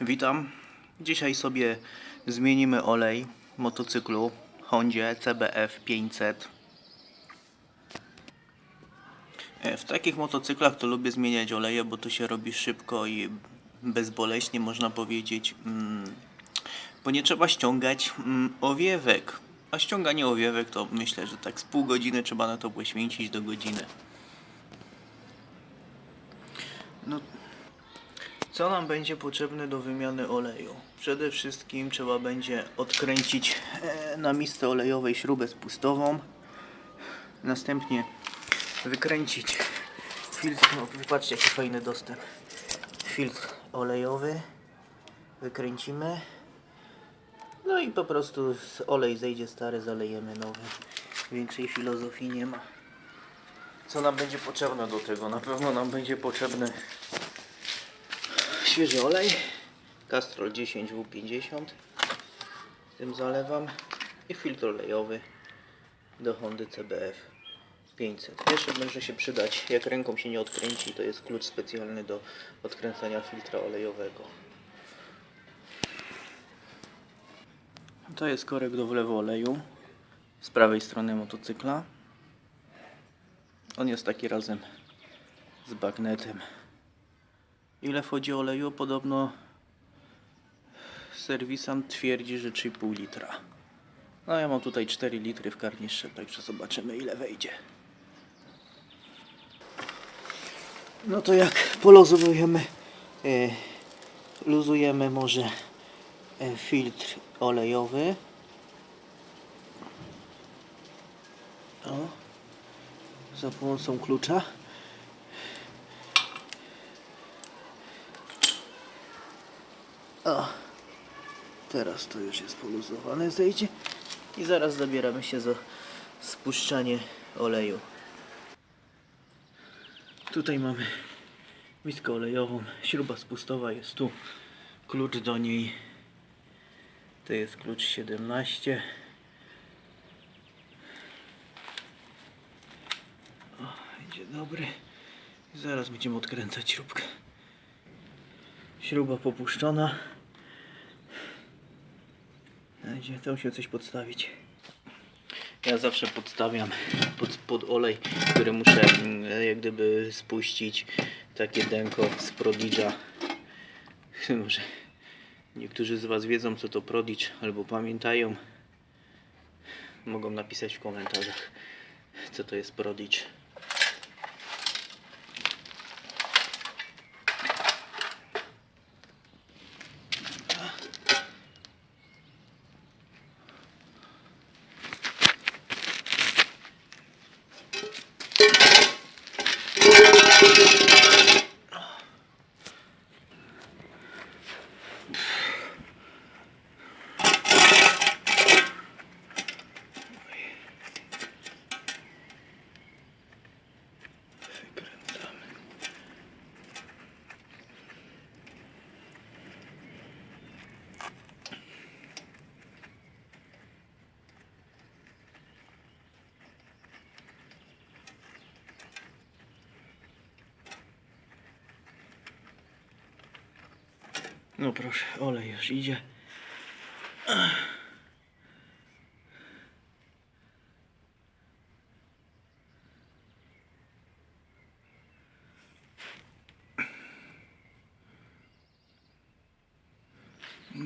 Witam. Dzisiaj sobie zmienimy olej motocyklu Hondzie CBF 500. E, W takich motocyklach to lubię zmieniać oleje, bo to się robi szybko i bezboleśnie można powiedzieć, mm, bo nie trzeba ściągać mm, owiewek. A ściąganie owiewek to myślę, że tak z pół godziny trzeba na to poświęcić do godziny. No, co nam będzie potrzebne do wymiany oleju? Przede wszystkim trzeba będzie odkręcić e, na misce olejowej śrubę spustową. Następnie wykręcić filtr. No, wypatrzcie jaki fajny dostęp. Filtr olejowy. Wykręcimy. No i po prostu olej zejdzie stary, zalejemy nowy. Większej filozofii nie ma. Co nam będzie potrzebne do tego? Na pewno nam będzie potrzebny świeży olej. Castrol 10W50 tym zalewam. I filtr olejowy do Hondy CBF 500 jeszcze może się przydać. Jak ręką się nie odkręci to jest klucz specjalny do odkręcania filtra olejowego. To jest korek do wlewu oleju. Z prawej strony motocykla. On jest taki razem z bagnetem Ile wchodzi oleju? Podobno serwisant twierdzi, że 3,5 litra. No ja mam tutaj 4 litry w karnistrze, także zobaczymy ile wejdzie. No to jak poluzujemy, e, luzujemy może e, filtr olejowy. O, za pomocą klucza. O, teraz to już jest poluzowane, zejdzie i zaraz zabieramy się za spuszczanie oleju. Tutaj mamy miskę olejową, śruba spustowa jest tu, klucz do niej to jest klucz 17. O, będzie dobry. Zaraz będziemy odkręcać śrubkę. Śruba popuszczona. Będzie tam się coś podstawić. Ja zawsze podstawiam pod, pod olej, który muszę mm, jak gdyby spuścić takie denko z Prodig'a. Może niektórzy z Was wiedzą co to Prodig albo pamiętają. Mogą napisać w komentarzach co to jest Prodig. No proszę, olej już idzie.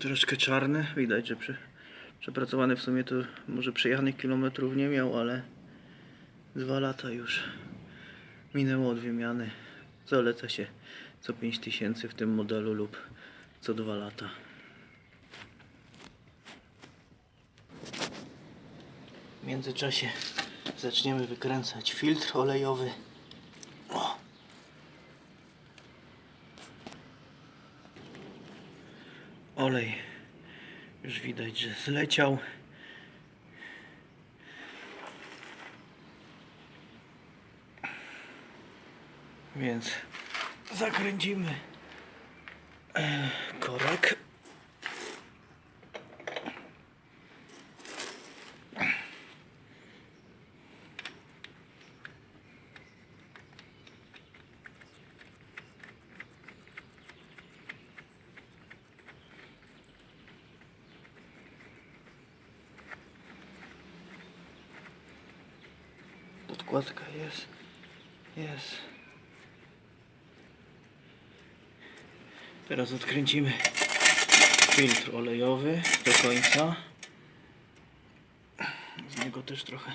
Troszkę czarny, widać, że prze, przepracowany w sumie to może przejechanych kilometrów nie miał, ale dwa lata już minęło od wymiany. Zaleca się co 5000 w tym modelu lub co dwa lata. W międzyczasie zaczniemy wykręcać filtr olejowy. O. Olej już widać, że zleciał. Więc zakręcimy korek. Podkładka Yes. jest. Teraz odkręcimy filtr olejowy do końca. Z niego też trochę.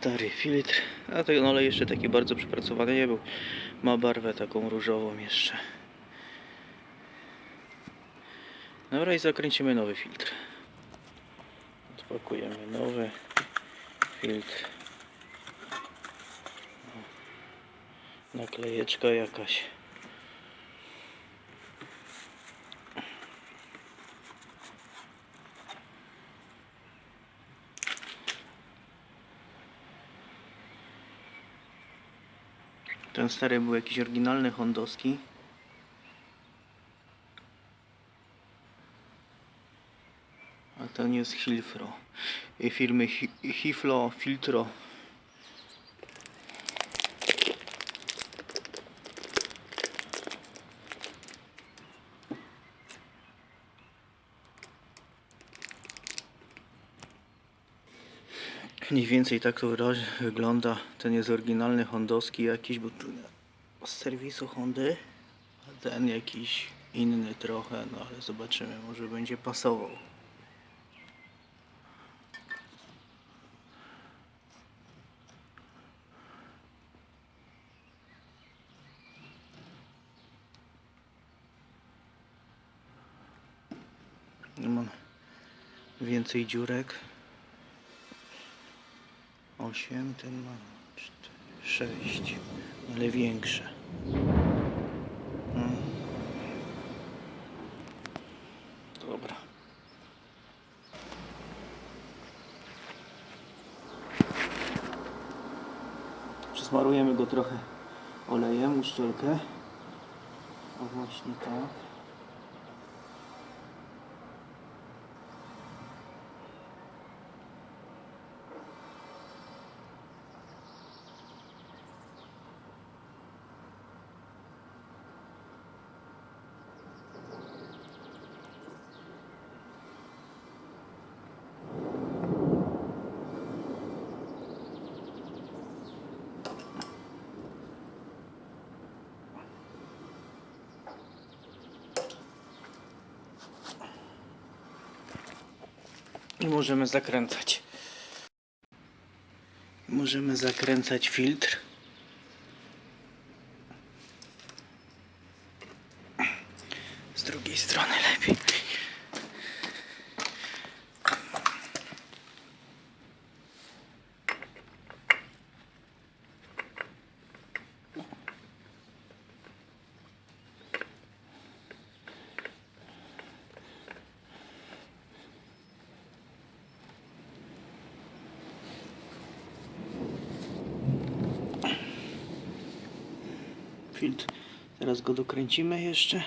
Stary filtr. A ten olej jeszcze taki bardzo przepracowany nie był. Ma barwę taką różową jeszcze. Dobra i zakręcimy nowy filtr. Odpakujemy nowy filtr. Naklejeczka jakaś. Ten stary był jakiś oryginalny hondowski. A ten jest Hilfro. Firmy Hi- Hiflo Filtro. Mniej więcej tak to wygląda. Ten jest oryginalny hondowski jakiś, bo tu z serwisu Hondy, a ten jakiś inny trochę, no ale zobaczymy, może będzie pasował. Mam więcej dziurek. 8, ten ma 4, 6, ale większe. Mm. Dobra. Przesmarujemy go trochę olejem, uszczelkę. O właśnie tak. Możemy zakręcać. Możemy zakręcać filtr. Z drugiej strony lepiej. Filtr. Teraz go dokręcimy jeszcze.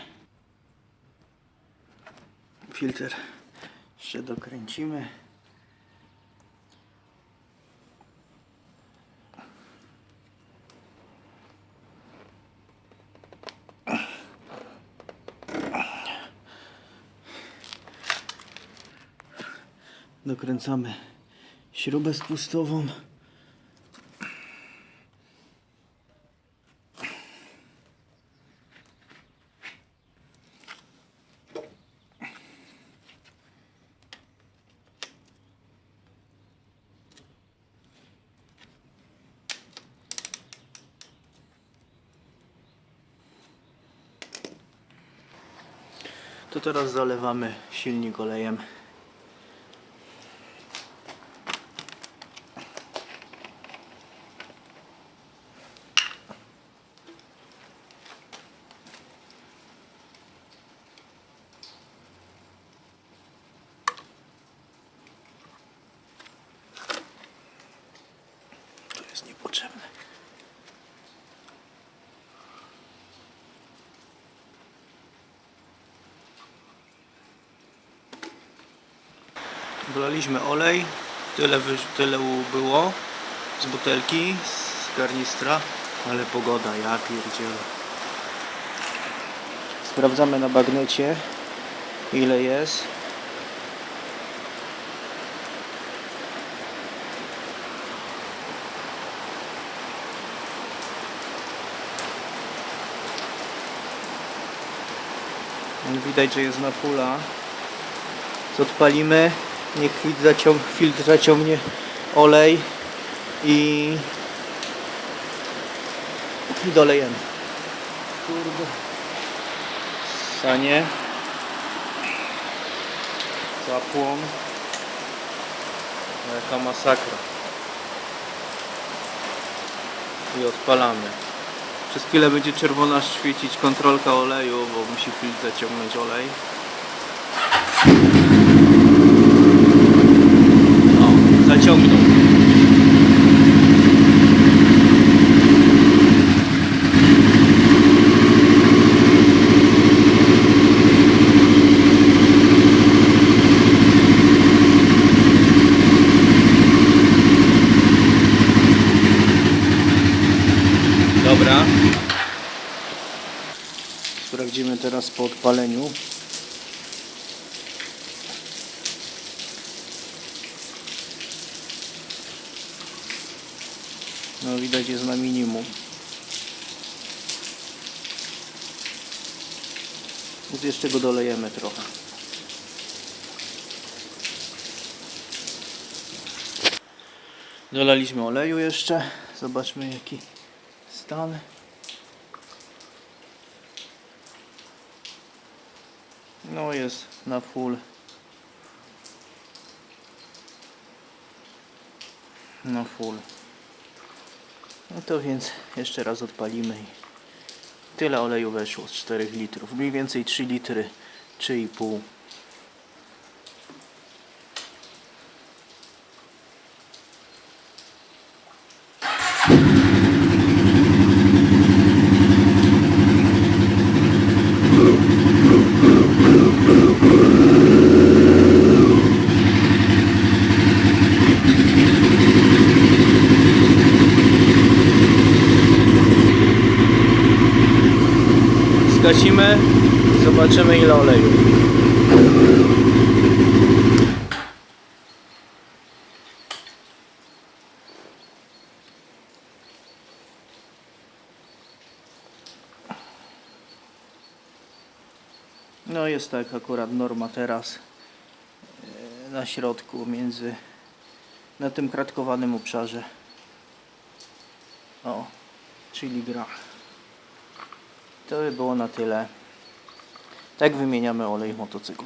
Filtr jeszcze dokręcimy. Dokręcamy śrubę spustową. To teraz zalewamy silnik olejem. potrzebny. Wlaliśmy olej, tyle, tyle było z butelki, z garnistra, ale pogoda, ja pierdzielę. Sprawdzamy na bagnecie ile jest. Widać, że jest na pula. Co odpalimy, niech filtr, zaciąg filtr zaciągnie olej i, i dolejemy. Kurde. Sanie. Zapłon. Jaka masakra. I odpalamy. Przez chwilę będzie czerwona świecić kontrolka oleju, bo musi filtr zaciągnąć olej. O, zaciągnął. Dobra. Sprawdzimy teraz po odpaleniu. No widać jest na minimum. Jeszcze go dolejemy trochę. Dolaliśmy oleju jeszcze. Zobaczmy jaki stan. No jest na full. Na full. No to więc jeszcze raz odpalimy i tyle oleju weszło z 4 litrów. Mniej więcej 3 litry, 3,5. Zgasimy, zobaczymy ile oleju. No jest tak akurat norma teraz e, na środku między na tym kratkowanym obszarze. O, czyli gra. To by było na tyle. Tak wymieniamy olej w motocyklu.